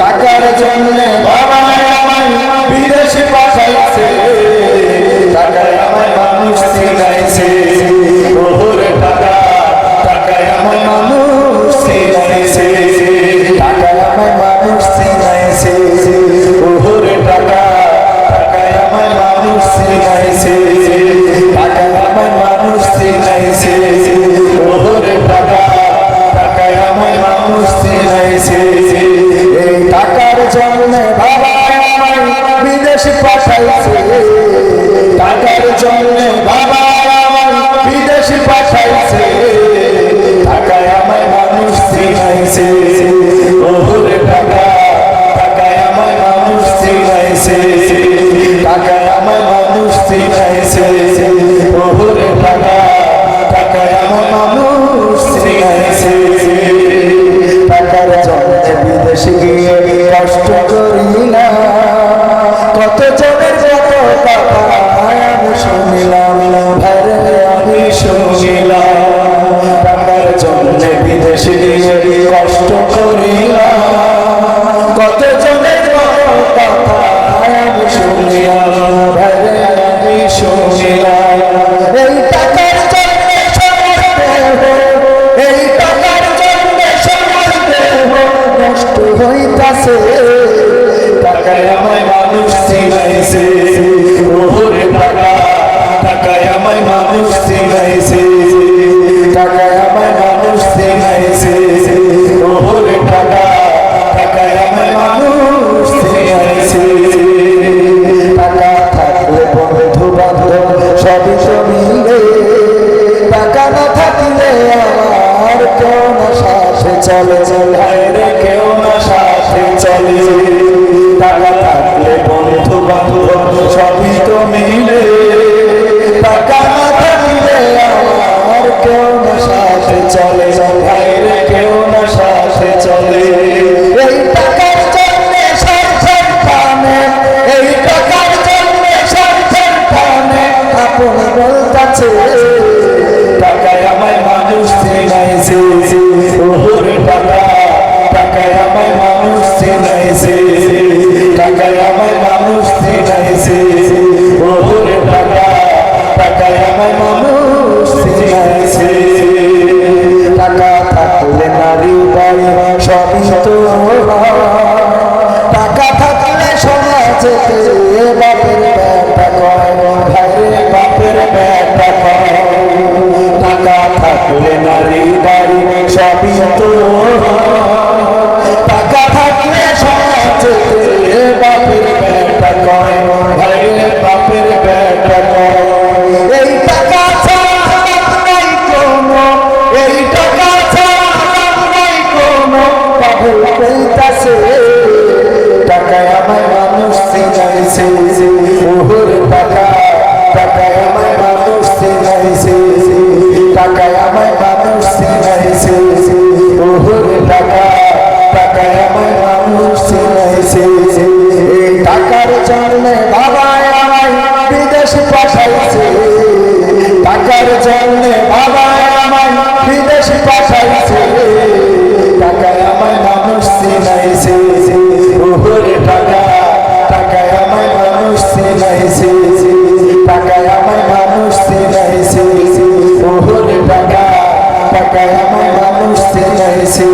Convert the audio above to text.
টাকার জন্য বাবা আমায় বিদেশ পাঠাইছে টাকায় আমায় মানুষ চিনাইছে চিনাইছে ওহরে টাকা টাকায় আমায় মানুষ চিনাইছে টাকায় আমায় মানুষ চিনাইছে ওহরে টাকা টাকায় আমায় মানুষ চিনাইছে এই টাকার জন্য বাবা বিদেশ পাঠাইছে, টাকার জন্য বাবা চিনাইছে ওহরে টাকা টাকায় আমায় মানুষ চিনাইছে মানুষ চিনাইছে ওহরে টাকা মানুষ চিনাইছে টাকায় মানুষ চিনাইছে ওহরে টাকা টাকায় আমায় মানুষ চিনাইছে টাকা থাকলে বন্ধু বান্ধব সবই টাকা না থাকলে চলে। রে, কেউ না শ্বাসে চলে। টাকা চিনাইছে ওহরে টাকা টাকায় আমায় মানুষ চেনাইছে টাকায় আমায় টাকা থাকলে সব বাপের টাকার জন্য বাবা আমায় বিদেশ পাঠাইছে। টাকার জন্য বাবা আমায় বিদেশ পাঠাইছে। টাকায় আমায় মানুষ চিনাইছে। ওহরে টাকা, টাকায় আমায় মানুষ চিনাইছে। টাকায় আমায় মানুষ চিনাইছে। ওহরে টাকা, টাকায় আমায় মানুষ চিনাইছে।